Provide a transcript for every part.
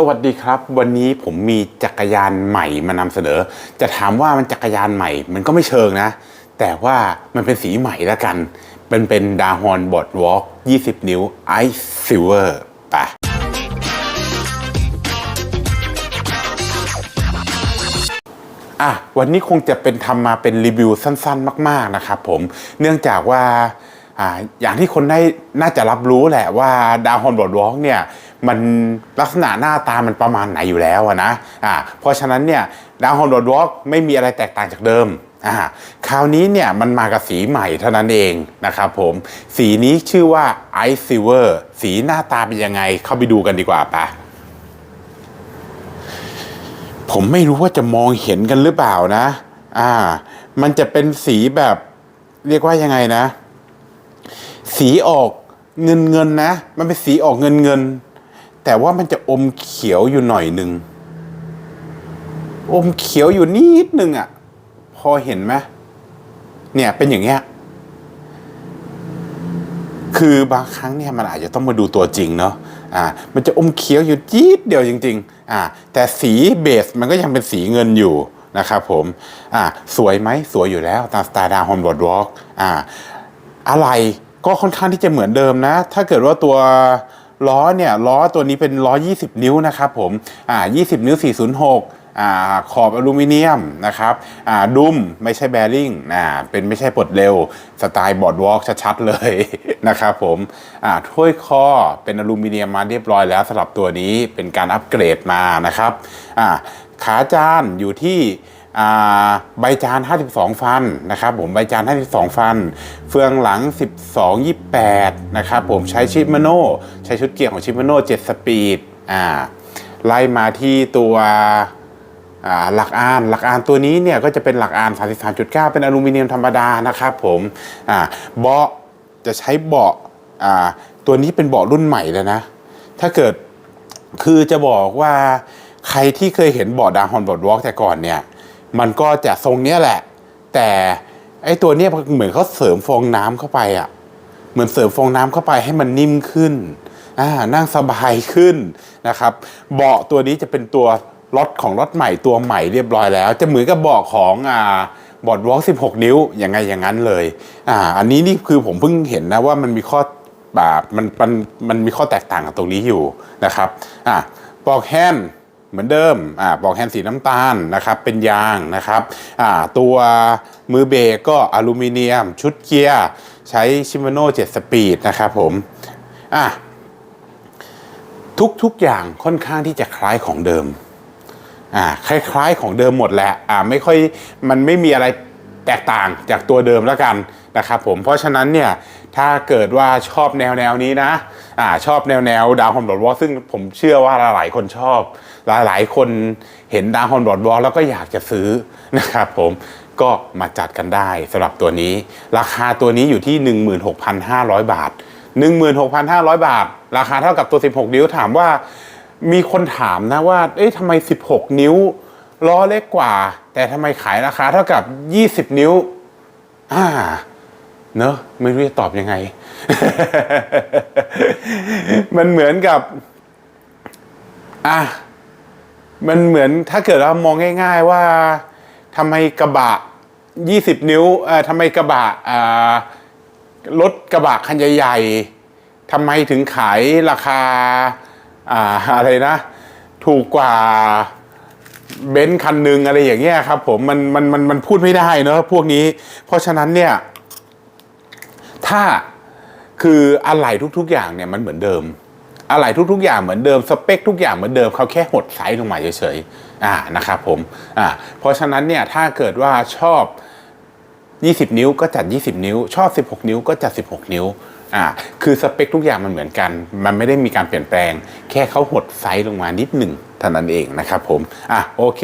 สวัสดีครับ วันนี้ผมมีจักรยานใหม่มานำเสนอ จะถามว่ามันจักรยานใหม่ มันก็ไม่เชิงนะ แต่ว่ามันเป็นสีใหม่ล้วกันเป็นเป็นดาฮอนบอดวอล์ก20 นิ้วไอซิลเวอร์ไปอะวันนี้คงจะเป็นทำมาเป็นรีวิวสั้น ๆ มาก ๆ นะครับผมเนื่องจากว่า อย่างที่คนได้น่าจะรับรู้แหละว่าดาวฮอนบอดวอล์กเนี่ยมันลักษณะหน้าตามันประมาณไหนอยู่แล้วนะอ่าเพราะฉะนั้นเนี่ยดาวฮอนบอดวอล์กไม่มีอะไรแตกต่างจากเดิมอ่าคราวนี้เนี่ยมันมากับสีใหม่เท่านั้นเองนะครับผมสีนี้ชื่อว่า Ice Silver สีหน้าตาเป็นยังไงเข้าไปดูกันดีกว่าปะผมไม่รู้ว่าจะมองเห็นกันหรือเปล่านะ อ่า มันจะเป็นสีแบบเรียกว่ายังไงนะ สีออกเงินเงินนะ มันเป็นสีออกเงินเงิน แต่ว่ามันจะอมเขียวอยู่หน่อยหนึ่ง อมเขียวอยู่นิดนึงอะ่ะ พอเห็นไหมเนี่ยเป็นอย่างเงี้ย คือบางครั้งเนี่ยมันอาจจะต้องมาดูตัวจริงเนาะ อ่า มันจะอมเขียวอยู่จี๊ดเดียวจริง ๆ อ่า แต่สีเบสมันก็ยังเป็นสีเงินอยู่นะครับผม อ่า สวยไหมสวยอยู่แล้วตามสไตล์ดาวฮอนบอดวอล์กอ่า อะไร ก็ค่อนข้างที่จะเหมือนเดิมนะ ถ้าเกิดว่าตัวล้อเนี่ยล้อตัวนี้เป็นล้อ 20 นิ้วนะครับผมอ่า20 นิ้ว 406อ่าขอบอลูมิเนียมนะครับอ่าดุมไม่ใช่แบริ่งอ่าเป็นไม่ใช่ปลดเร็ว สไตล์บอร์ดวอล์กชัดๆเลยนะครับผมอ่าถ้วยคอเป็นอลูมิเนียมมาเรียบร้อยแล้วสำหรับตัวนี้เป็นการอัปเกรดมานะครับอ่าขาจานอยู่ที่ ใบจาน 52 ฟันนะครับผมใบจาน 52 ฟัน เฟืองหลัง 12 28 นะครับผมใช้ชิปมโนใช้ชุดเกียร์ของชิปมโน7 สปีดอ่าไล่มาที่ตัวหลักอานหลักอานตัวนี้เนี่ยก็จะเป็นหลักอาน 33.9 เป็นอลูมิเนียมธรรมดานะครับผมเบาะจะใช้เบาะตัวนี้เป็นเบาะรุ่นใหม่แล้วนะ ถ้าเกิดคือจะบอกว่าใครที่เคยเห็นเบอร์ดาฮอนบอร์ดวอล์กแต่ก่อนเนี่ย มันก็จะทรงเนี้ยแหละ แต่ไอ้ตัวเนี้ยเหมือนเขาเสริมฟองน้ำเข้าไปอะ่ะเหมือนเสริมฟองน้ำเข้าไปให้มันนิ่มขึ้นอ่านั่งสบายขึ้นนะครับ เบาะตัวนี้จะเป็นตัวรถของรถใหม่ตัวใหม่เรียบร้อยแล้ว จะเหมือนกับเบาะของอ่าบอร์ดวอล์ก16 นิ้วยังไงอย่างนั้นเลยอ่าอันนี้นี่คือผมเพิ่งเห็นนะว่ามันมีข้อแบบมันมันมันมีข้อแตกต่างกับตรงนี้อยู่นะครับอ่าปลอกแฮนด์ เหมือนเดิมอ่าปลอกแฮนด์สีน้ำตาลนะครับเป็นยางนะครับอ่าตัวมือเบรกก็อลูมิเนียม ชุดเกียร์ ใช้ชิมาโน่7สปีดนะครับผมอะทุกๆอย่างค่อนข้างที่จะคล้ายของเดิมอ่าคล้าย ๆ ของเดิมหมดแหละอ่าไม่ค่อยมันไม่มีอะไรแตกต่างจากตัวเดิมแล้วกันนะครับผมเพราะฉะนั้นเนี่ยถ้าเกิดว่าชอบแนวแนวนี้นะอ่าชอบแนวแนวดาวฮอนบอดวอลซึ่งผมเชื่อว่าหลายๆคนชอบ หลายๆคนเห็นดาวฮอนบอดวอลแล้วก็อยากจะซื้อนะครับผมก็มาจัดกันได้สำหรับตัวนี้ ราคาตัวนี้อยู่ที่ 16,500 บาท 16,500 บาท ราคาเท่ากับตัว 16 นิ้วถามว่ามีคนถามนะว่า เอ๊ะทำไม 16 นิ้วล้อเล็กกว่า แต่ทำไมขายราคาเท่ากับ 20 นิ้วอ่าเนอะไม่รู้จะตอบยังไง มันเหมือนกับ อะ มันเหมือนถ้าเกิดเรามองง่ายๆว่าทำไมกระบะ 20 นิ้วเอ่อทำไมกระบะอ่ารถกระบะคันใหญ่ๆทำไมถึงขายราคาอ่าอะไรนะ ถูกกว่าเบนซ์คันหนึ่งอะไรอย่างเงี้ยครับผมมันมันมันมันพูดไม่ได้เนอะพวกนี้ เพราะฉะนั้นเนี่ย ถ้าคืออะไหล่ทุก ๆ อย่างเนี่ยมันเหมือนเดิม อะไหล่ทุก ๆ อย่างเหมือนเดิมสเปคทุกอย่างเหมือนเดิมเขาแค่หดไซส์ลงมาเฉยๆอ่านะครับผมอ่าเพราะฉะนั้นเนี่ยถ้าเกิดว่าชอบ 20 นิ้วก็จัด 20 นิ้ว ชอบ 16 นิ้วก็จัด 16 นิ้วอ่าคือสเปคทุกอย่างมันเหมือนกัน มันไม่ได้มีการเปลี่ยนแปลง แค่เขาหดไซส์ลงมานิดหนึ่งเท่านั้นเองนะครับผมอะโอเค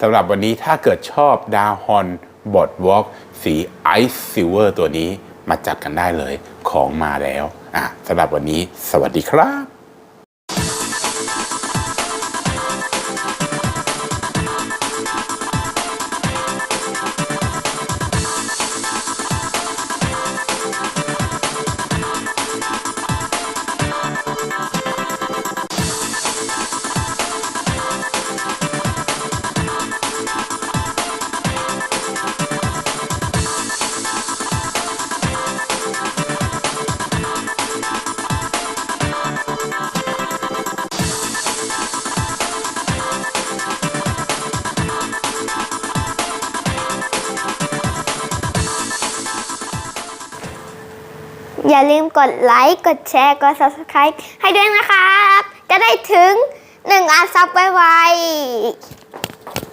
สำหรับวันนี้ถ้าเกิดชอบดาวฮอนบอดวอล์กสีไอซ์ซิลเวอร์ตัวนี้มาจัดกันได้เลยของมาแล้วอะสำหรับวันนี้ สวัสดีครับ อย่าลืมกดไลค์ กดแชร์ กด subscribe ให้ด้วยนะครับ จะได้ถึง1ล้านซับไวๆ